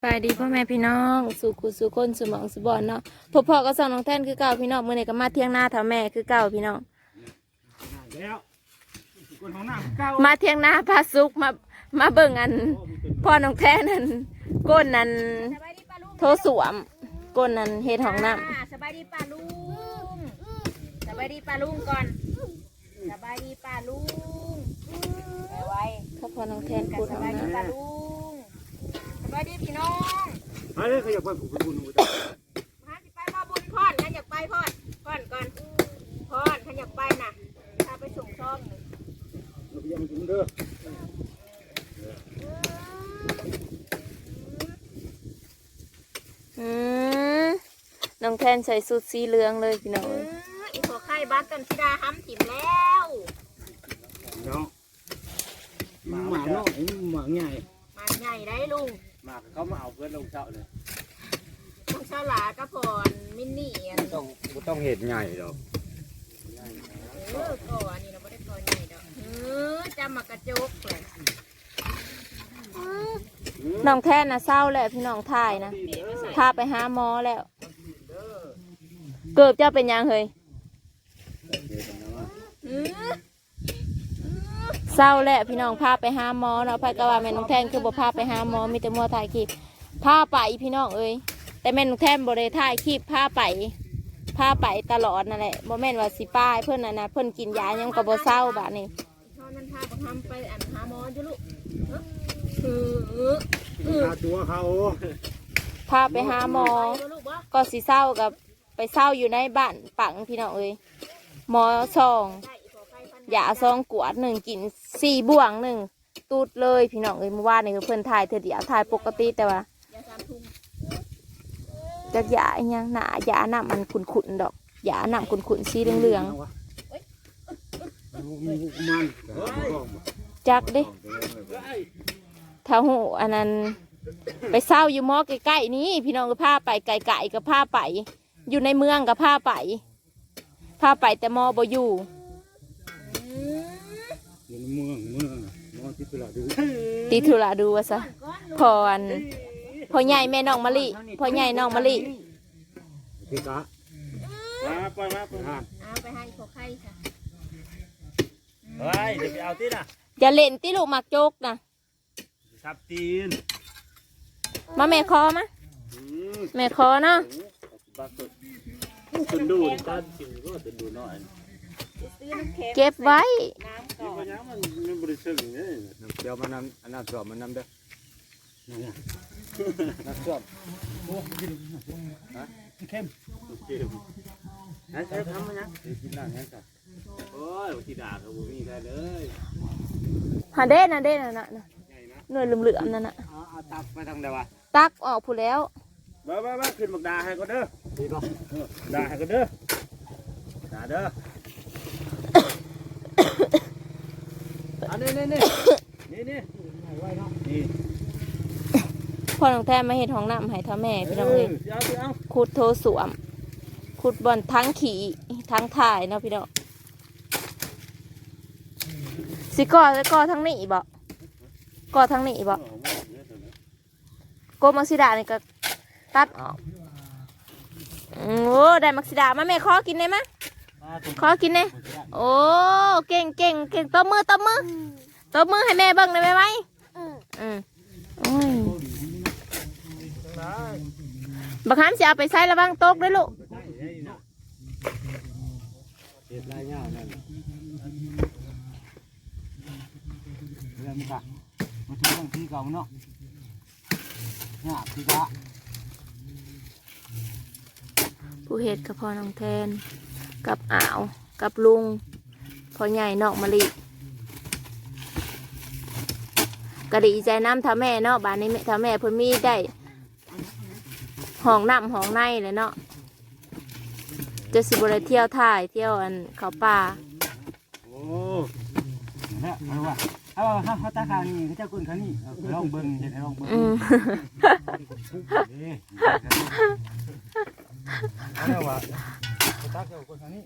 ไปดีพ่อแม่พี่น้องสู่กุสู่คนสู่หมองสู่บอนเนาะพ่อพ่อก็สอนน้องแท่นคือเก่าพี่น้องมื่อนี้ก็มาเที่ยงหน้าเท่าแม่คือเก่าพี่น้องแล้วคนของหน้าเก้ามาเที่ยงหน้าพาซุกมามาเบิ่งอันพ่อน้องแท่นนั่นก้นนั่นสบายดีป้าลุงโทรสวมก้นนั่นเฮ็ดห้องน้อ่าสบายดีป้าลุงสบายดีป้าลุงก่อนสบายดีป้าลุงไปไว้ำถ้าพ่อน้องแท่นกัพูนดสห้องบายดีป้าน้ำลุงส บายดีพี่น้องมาเลยขยับไปผมไปบุญหนูจ้ะมาสิไปมาบุญพอดขันอยากไปพอดพอดก่อนพอดขันอยากไปน่ะพาไปส่งซ่อมหนึ่งเราพยายามถึงเด้ออืมน้องแทนใส่สูทสีเหลืองเลยพี่น้องอืเอ้ยมอีหัวไข่บ้านกันธิดาห้ำถิ่มแล้วเนาะหมาหมาเนาะหมาใหญ่มาใหญ่ได้ลุง หมาเขามาเอาเพื่อนลงเจ้าเลยลุงฉลาก็พอนมินนี่อันต้องต้องเห็ดใหญ่ดอกเออก่อนนี่เราไม่ได้ก่อนใหญ่ดอกเออจำมากระจกเลยน้องแท่นน่ะเศร้าแล้วพี่น้องถ่ายนะพาไปหาหมอแล้ว เกิบเจ้าเป็นยังเฮ้ย อือ เศร้าแหละพี่น้องพาไปหาหมอเนาะพายกะว่าแม่น้องแทนคือบ่พาไปหาหมอมีแต่มัวถ่ายคลิปพาไปพี่น้องเอ้ยแต่แม่น้องแทนบ่ได้ถ่ายคลิปพาไปพาไปตลอดนั่นแหละบ่แม่นว่าสิป้ายเพิ่นน่ะนะเพิ่นกินยายังก็บ่เศร้าบาดนี้เขานั่นพาบังคับไปอันหาหมออยู่ลูกเออเออเออหาตัวเขาพาไปหาหมอไปบ่ลูกบ่ก็สิเศร้ากับไปเศร้าอยู่ในบ้านปังพี่น้องเอ้ยหมอซอง ยาซองกวดหนึ่งกินสี่บ่วงหนึ่งตูดเลยพี่น้องเอ้ยเมื่อวานนี่คือเพิ่นถ่ายเธอเดียวถ่ายปกติแต่ว่ายาสามทุ่มจากยาอิหยังหนายาหนามันขุนๆดอกยาหนามขุนๆสีเหลืองๆจักด้ถ้าหูอันนั้นไปเศร้าอยู่มอใกล้ๆนี้พี่น้องก็พาไปไกลๆก็พาไป อยู่ในเมืองก็พาไปพาไปแต่มอบ่อยู่ เมืองเมืองนอนที่ตลาดดูตีธุระดูว่าซะพออันพอใหญ่แม่น้องมะลิพอใหญ่น้องมะลิพี่กะมาปล่อยมาปล่อยมาเอาไปให้ขอไข่ค่ะเฮ้ยเดี๋ยวไปเอาที่น่ะอย่าเล่นติลูกหมักโจกนะทับตีนมาแม่คอมาแม่คอเนาะบักตุนดูด้านกินก็ตุนดูน้อย ซื้อน้ำแข็งเก็บไว้ น้ำก่อนมันยังมันมันบริสุทธิ์เนี่ยเดี๋ยวมานำอันนั้นสอบมันนำเด้อนั่นน่ะนักสอบโอ้กินฮะเข้มเข้มนั่นใช้ทำมันยังกินน้ำยังจ้ะโอ้ยที่ด่าเขาบ่มีใครเลยหาเด่นนะเด่นนะน่ะน่ะใหญ่นะหน่วยเหลือมๆนั่นน่ะเอาเอาตักไปทางใดวะตักออกผู้แล้วบ้าบ้าบ้าขึ้นบักดาให้ก็เด้อดีป่ะดาให้ก็เด้อดาเด้อ อันนี้นี่นี่นี่นี่นี่พ่อน้องแท้มาเห็ดห้องน้ำให้ท่าแม่พี่น้องเอ้ยเอาสิเอาขุดโทรสวมขุดบอลทั้งขี่ทั้งถ่ายเนาะพี่น้องสิก่อแล้วก่อทั้งนี้บ่ก่อทั้งนี้บ่โกมักซิดานี่ก็ตัดออกอืมโอ้ได้มักซิดามาแม่ขอกินได้ไหม ขอกินได้โอ้ เก่งเก่งเก่งตบมือตบมือตบมือให้แม่เบิ่งได้ไหมไหมอืมโอ้ยบักฮามสิเอาไปใส่ระวังตกด้วยลูกเห็ดลายเงานั่นเรื่องมันกะมาถึงบางทีเก่าเนาะเนี่ยพี่กะผู้เฮ็ดกับพ่อน้องแทน กับอ่าวกับลุงพ่อใหญ่นอกมะลิกะดีใจน้ำท่าแม่เนาะบ้านนี้แม่ท่าแม่เพิ่นมีได้ห้องน้ำห้องในเลยเนาะจะสิบได้เที่ยวถ่ายเที่ยวอันเขาป่าโอ้เนี่ยเอาว่าเอาว่าเขาตาขางนี่เขาจะกุนเขานี่เอาลองเบิ้งเห็นลองเบิ้งอืมนี่เอาว่าเขา ตาเขากุนเขานี่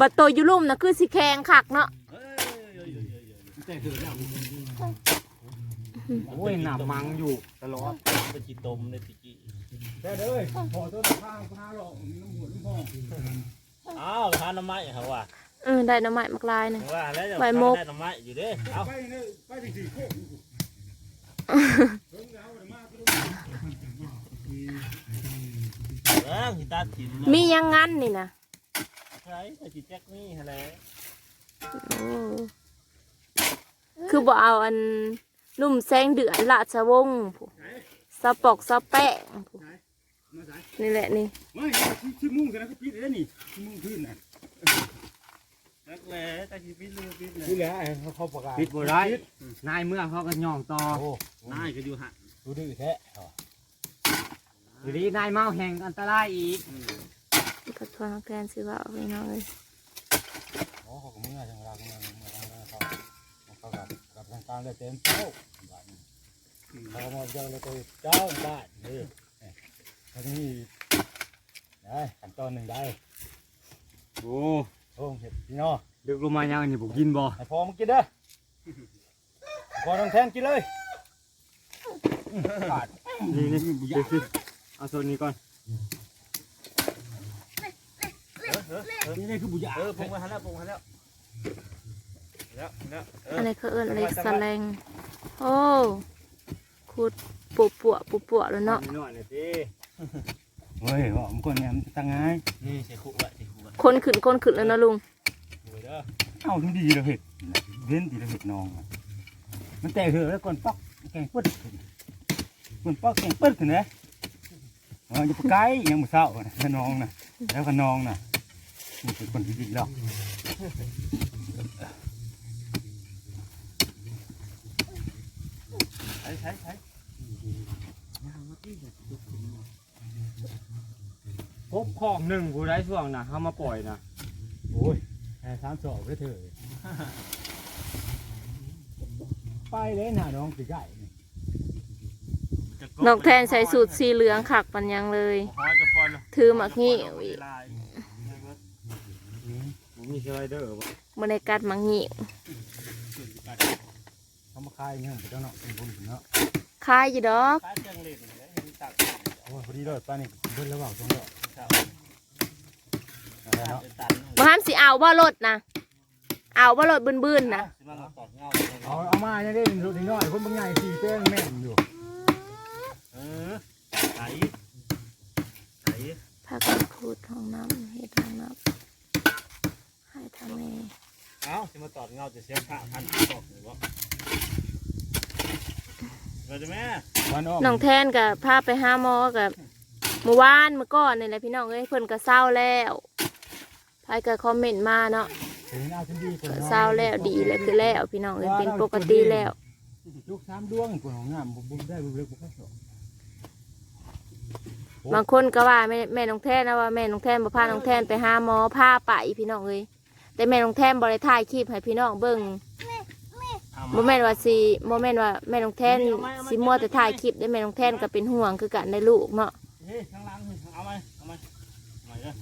บัดโตอยู่ลุ่มนะคือสิแข็งคักเนาะเฮ้ยแต่คือเนี่ยโอ้ยหนามังอยู่ตลอดเป็นจีตมในติกี้แต่เด้อพอต้นข้างข้าหรอกน้ำหัวน้ำพองอ้าวทานน้ำไม้เขาว่าเออได้หน้ำไม้มักลายหนึงว่าแล้วจะใบมกได้น้ำไม้อยู่เด้เอาไปเนี่ยไปถึงสี่โคก เออกีตาร์ถิ่นมียังงั้นนี่นะใช่แต่จีแจ็คนี่อะไรโอ้คือบ่เอาอันนุ่มแซงเดือนราชวงศ์ผู้สะปอกสะแปะผู้มาสายนี่แหละนี่ไม่ชิมุ่งแต่นั้นก็ปิดได้นี่ชิมุ่งขึ้นน่ะนักแหล่แต่จีปิดเลยปิดเลยนี่แหละเขาเขาประกาศปิดบ่ได้นายเมื่อเขาก็ย่องต่อน่ายก็อยู่หันดูดื้อแท้ อยู่ดีนายเมาแห่งอันตรายอีกปัดพวงแกนสิว่าเอาไปน้องเลยโอ้เขาก็เมื่อจังเราเมื่อเมื่อทางนั้นเขาเขากับกับทางการเลยเต็มโต๊ะเขามาเจ้าเลยตัวเจ้าบ้านนี่เขาจะมีได้ขั้นตอนหนึ่งได้โอ้โหเห็ดพี่น้อเด็กลงมายังนี่ผมกินบ่ให้พอมึงกินเด้อพอต้องแทนกินเลยขาดนี่นี่ เดี๋ยวสิเอาโซนนี้ก่อนนี่นี่คือบุญยาเออปรุงมาหันแล้วปรุงมาหันแล้วแล้วแล้วเอออันนี้เขาเอิ้นเล็กสแลงโอ้ขุดปวปัวปุปัวแล้วเนาะหน่อยหน่อยสิเฮ้ยหอมคนเนี่ยมันตั้งไงนี่ใส่คุไว้ใส่คุไว้คนขึ้นคนขึ้นแล้วนะลุงดูเด้อเอาทุกดีเลยเห็ดเว้นดีเลยเห็ดนองอะมันแตกเหอะแล้วก่อนปอกแกงปึ๊ดขึ้นก่อนปอกแกงปึ๊ดขึ้นนะ อ๋อจะไปไกลยังมือเศร้านะขนองนะแล้วขนองนะนี่เป็นคนที่ดีแล้วใช้ใช้ใช้พบของหนึ่งผู้ได้ช่วงนะเขามาปล่อยนะโอ้ยแค่สามสอบได้เถอะไปเลยนะน้องตีไก่ นกแทนใส่สูตรสีเหลืองขักปันยังเลยหอยกับปอนถือหมักงี้อีกมีสไลเดอร์บรรยากาศหมักงี้เขามาคายเนี่ยไปเจ้าเนาะเป็นบุญเนาะคายอยู่ดอกตาจังเล่นเลยเห็นตักโอ้ยพอดีเลยป้านี่เบิ้ลระหว่างตรงเนาะครับอะไรเนาะเป็นตันมาห้ามสิเอาบ่รถนะเอาบ่รถบืนๆนะสิมาเราตอกเงาเอาเอามาเนี่ยได้เป็นรุ่นน้อยคนบางใหญ่สี่แป้งแม่นอยู่เออ ไหนไหนพากันพูดห้องน้ำเฮ็ดห้องน้ำให้ทำเองเอ้าสิมาตอดเงาจะเสียค่าพันตอกหรือวะเราจะแม่วันอ้อมน้องแทนกับพาไปหาหมอกับเมื่อวานเมื่อก่อนนี่แหละพี่น้องเอ้ยเพิ่นก็เศร้าแล้วพายก็คอมเมนต์มาเนาะเห็นเอาฉันดีคนก็เศร้าแล้วดีแล้วคือแล้วพี่น้องเอ้ยเป็นปกติแล้ว ลูกสามดวงคนของงามบุญได้บุญเล็กบุญแค่สอง บางคนก็ว่าแม่แม่น้องแทนนะว่าแม่น้องแทนบ่พาน้องแทนไปหาหมอพาไปพี่น้องเอ้ยแต่แม่น้องแทนบ่ได้ถ่ายคลิปให้พี่น้องเบิ่งบ่แม่นว่าสิบ่แม่นว่าแม่น้องแทนสิมัวแต่ถ่ายคลิปได้แม่น้องแทนก็เป็นห่วงคือกันได้ลูกเนาะเฮ้ยข้างหล่างเอาไหมเอาไหมเอาไหมเด้อ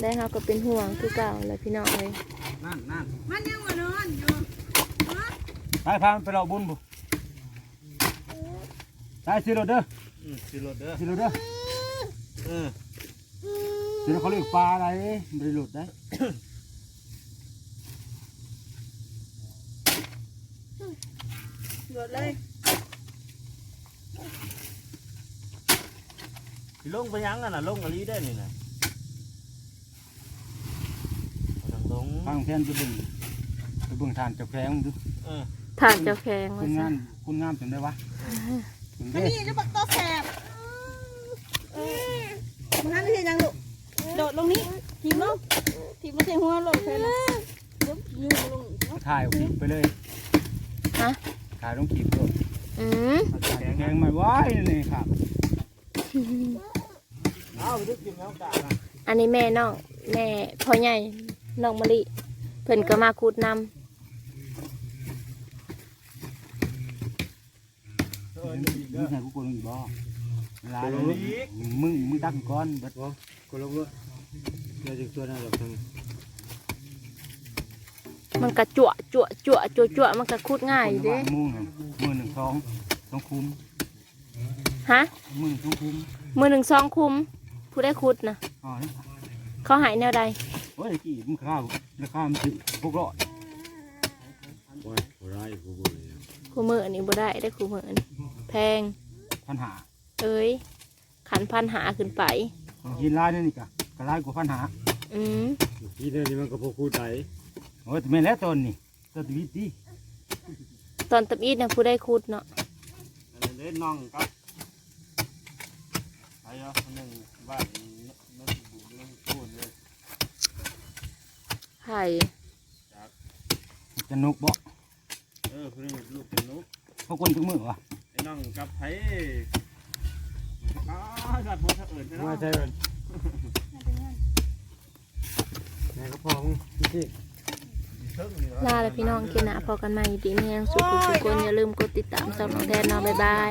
ได้เฮาก็เป็นห่วงคือเก่าแหละพี่น้องเอ้ยนั่นนั่นมันยังมานอนอยู่ไปพาไปเราบุญบุ ไปสิโรเด้ออืมสิรถเด้อสิโรเด้อเออสิโรเขาเรียกปลาอะไรบริหลุดได้หยดเลยสิลงไปยังกันน่ะลงกะลีได้นี่นะทางตรงทางแทนไปเบึงไปเบึงทานเจ้าแข้งดูเออทานเจ้าแขงคุว่าณซะงามคุณงามจำได้วะถึง มาได้นี่จะบักตัวแสบมันนั่นคือยังลูกโดดลงนี้ทีมลงทีมมาเทหัวลงแค่นั้นยกยืนลงถ่ายขีบไปเลยฮะถ่ายต้องขีบด้วยอืมถ่ายแข้งไม่ไหวนี่ครับเอาไปดึกกินแล้วกะนะอันนี้แม่น้องแม่พ่อใหญ่น้องมะลิเพิ่นก็มาคูดนำ มึงใส่กูโกลัวมึงบ่ลาเลยมึงมึงตั้งก้อนเบัดกูรู้ว่าเดี๋ยวจะตัวนั้นดอกทางมันกระจั่วจั่วจั่วจั่วจั่วมันกระคุดง่ายเด้มุ่งน่ะมือหนึ่งสองสองคุ้มฮะมือหนึ่งสองคุ้มมือหนึ่งซองคุ้มผู้ได้คุดนะเขาหายแนวใดโอ้ยกี่มันข้าวราคามันถึงพวกรอยโอ้ยบ่ได้กูบ่เลยคูมืออันนี้บ่ได้ได้คู่มืออันนี้ แพง พันหาเอ้ย ขันพันหาขึ้นไปของกินร้านนี่นี่กะกะร้านกว่าพันหาอืมพี่เดี๋ยวนี้มันก็พอคูได้โอ้ยแต่ไม่นแล้วต้นนี่ต้นวิธีตอนตับอีดนะผู้ได้คุดเนาะอันนี้เล่นน้องกับไอ้เนาะคนหนึ่งบ้านนั่นบุญนั่นพูดเลยไผ่จะนุกบ่เออคนหนึงลูกเป็นนุกพวกคนทุกมือวะไอ้ น้องกับไผอ้าวสัตว์หัวเถอะเอิญใช่ไหมมาใช่มันแม่ก็พอมึงพี่ลาแล้วพี่น้องกินนะพอกันใหม่ดีมีแรงสุขสุขคนอย่าลืมกดติดตามสองน้องแทนเนาะบ๊ายบาย